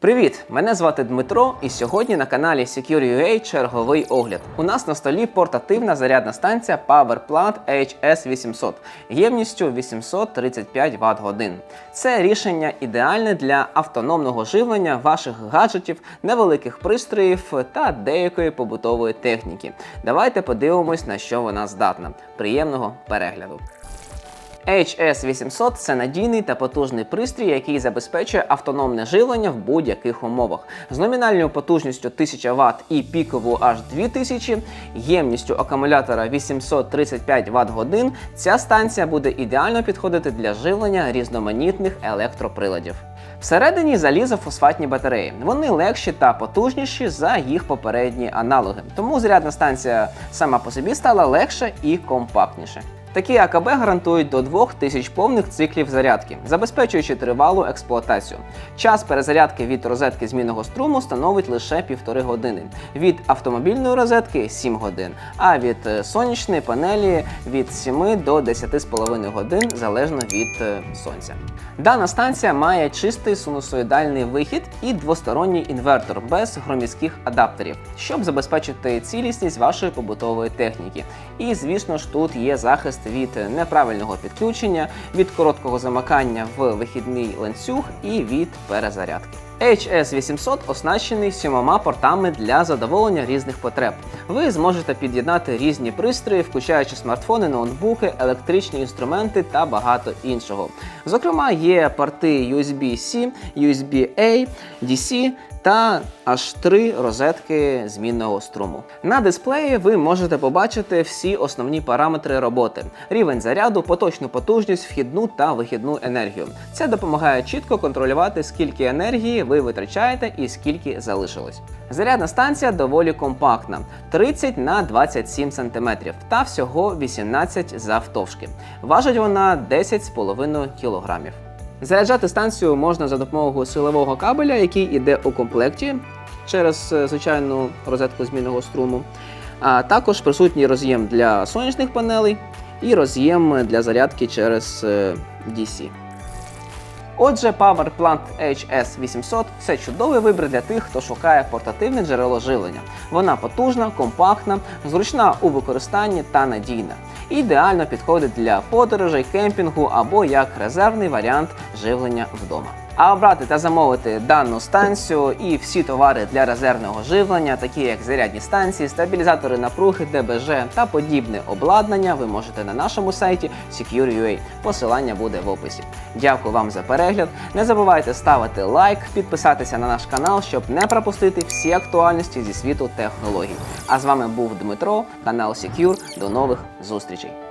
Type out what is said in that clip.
Привіт! Мене звати Дмитро, і сьогодні на каналі Secure.ua черговий огляд. У нас на столі портативна зарядна станція PowerPlant HS800 ємністю 835 Вт годин. Це рішення ідеальне для автономного живлення ваших гаджетів, невеликих пристроїв та деякої побутової техніки. Давайте подивимось, на що вона здатна. Приємного перегляду! HS800 це надійний та потужний пристрій, який забезпечує автономне живлення в будь-яких умовах. З номінальною потужністю 1000 Вт і піковою аж 2000, ємністю акумулятора 835 Вт годин, ця станція буде ідеально підходити для живлення різноманітних електроприладів. Всередині залізофосфатні батареї. Вони легші та потужніші за їх попередні аналоги. Тому зарядна станція сама по собі стала легше і компактніше. Такі АКБ гарантують до 2000 повних циклів зарядки, забезпечуючи тривалу експлуатацію. Час перезарядки від розетки змінного струму становить лише півтори години, від автомобільної розетки 7 годин, а від е, сонячної панелі від 7 до 10,5 годин залежно від е, сонця. Дана станція має чистий синусоїдальний вихід і двосторонній інвертор без громіських адаптерів, щоб забезпечити цілісність вашої побутової техніки. І звісно ж тут є захист від неправильного підключення, від короткого замикання в вихідний ланцюг і від перезарядки. HS800 оснащений сімома портами для задоволення різних потреб. Ви зможете під'єднати різні пристрої, включаючи смартфони, ноутбуки, електричні інструменти та багато іншого. Зокрема, є порти USB-C, USB-A, DC та аж три розетки змінного струму. На дисплеї ви можете побачити всі основні параметри роботи: рівень заряду, поточну потужність, вхідну та вихідну енергію. Це допомагає чітко контролювати, скільки енергії ви витрачаєте і скільки залишилось. Зарядна станція доволі компактна 30 на 27 см та всього 18 завтовшки. Важить вона 10,5 кг. Заряджати станцію можна за допомогою силового кабеля, який йде у комплекті через е, звичайну розетку змінного струму. А також присутній роз'єм для сонячних панелей і роз'єм для зарядки через е, DC. Отже, PowerPlant HS800 це чудовий вибір для тих, хто шукає портативне джерело живлення. Вона потужна, компактна, зручна у використанні та надійна. Ідеально підходить для подорожей, кемпінгу або як резервний варіант живлення вдома. А обрати та замовити дану станцію і всі товари для резервного живлення, такі як зарядні станції, стабілізатори напруги, ДБЖ та подібне обладнання, ви можете на нашому сайті Secure.ua. Посилання буде в описі. Дякую вам за перегляд. Не забувайте ставити лайк, підписатися на наш канал, щоб не пропустити всі актуальності зі світу технологій. А з вами був Дмитро, канал Secure. До нових зустрічей.